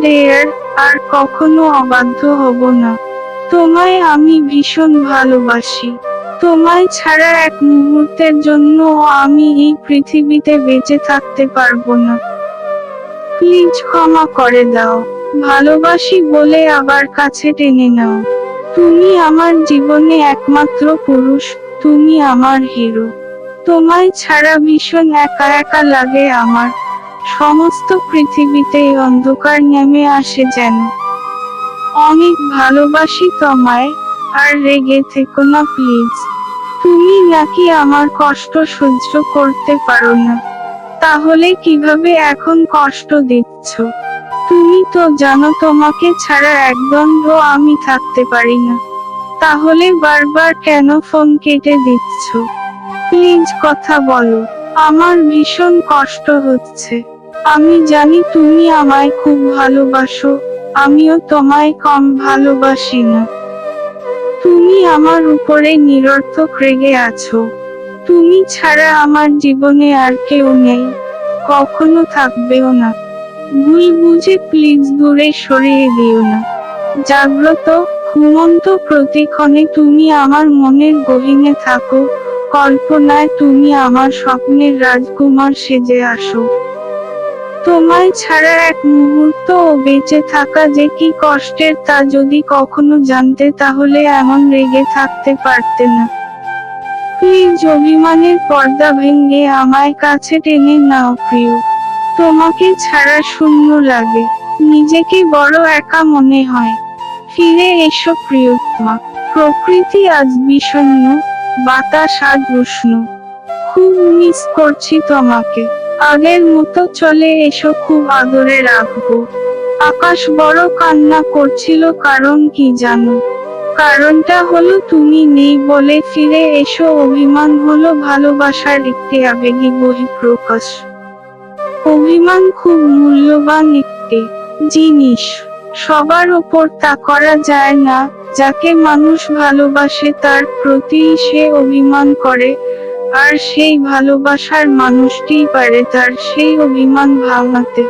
Dare আর কখনো অবাধ্য হব না। তোমায় আমি ভীষণ ভালোবাসি। তোমায় ছাড়া এক মুহূর্তের জন্য আমি এই পৃথিবীতে বেঁচে থাকতে পারব না। প্লিজ ক্ষমা করে দাও। ভালোবাসি বলে আবার কাছে টেনে নাও। তুমি আমার জীবনে একমাত্র পুরুষ, তুমি আমার হিরো। তোমায় ছাড়া ভীষণ একা একা লাগে আমার। সমস্ত পৃথিবীতে এই অন্ধকার নেমে আসে যেন। অনেক ভালোবাসি তোমায়, আর রেগে থেকো না প্লিজ। তুমি নাকি আমার কষ্ট সহ্য করতে পারো না। তাহলে কীভাবে এখন কষ্ট দিচ্ছ? তুমি তো জানো তোমাকে ছাড়া একদণ্ড আমি থাকতে পারি না। তাহলে বারবার কেন ফোন কেটে দিচ্ছ? প্লিজ কথা বলো, আমার ভীষণ কষ্ট হচ্ছে। আমি জানি তুমি আমায় খুব ভালোবাসো, আমিও তোমায় কম ভালোবাসি না। তুমি আমার উপরে নিরর্থক রেগে আছো। তুমি ছাড়া আমার জীবনে আর কেউ নেই, কখনো থাকবেও না। ভুল বুঝে প্লিজ দূরে সরিয়ে দিও না। জাগ্রত, ঘুমন্ত প্রতিক্ষণে তুমি আমার মনের গহীনে থাকো, কল্পনায় তুমি আমার স্বপ্নের রাজকুমার সেজে আসো। তোমায় ছাড়া এক মুহূর্ত বেঁচে থাকা যে কি কষ্টের তা যদি কখনো জানতে, তাহলে এমন রেগে থাকতে পারতে না। প্লিজ অভিমানের পর্দা ভেঙে আমায় কাছে টেনে নাও প্রিয়। তোমাকে ছাড়া শূন্য লাগে, নিজেকে বড় একা মনে হয়। ফিরে এসো প্রিয়তমা প্রকৃতি আজ বিষণ্ণ, বাতাস আজ উষ্ণ। খুব মিস করছি তোমাকে। আগের মতো চলে এসো খুব আদরে রাখব। আকাশ বড় কান্না করছিল কারণ কি জানো? কারণটা হলো তুমি নেই বলে ফিরে এসো, অভিমান হলো ভালোবাসার একটি আবেগী বহিঃপ্রকাশ। অভিমান খুব মূল্যবান একটি জিনিস। সবার ওপর তা করা যায় না, যাকে মানুষ ভালোবাসে তার প্রতি সে অভিমান করে আর সেই ভালোবাসার মানুষটিই পারে তার সেই অভিমান ভাঙাতে।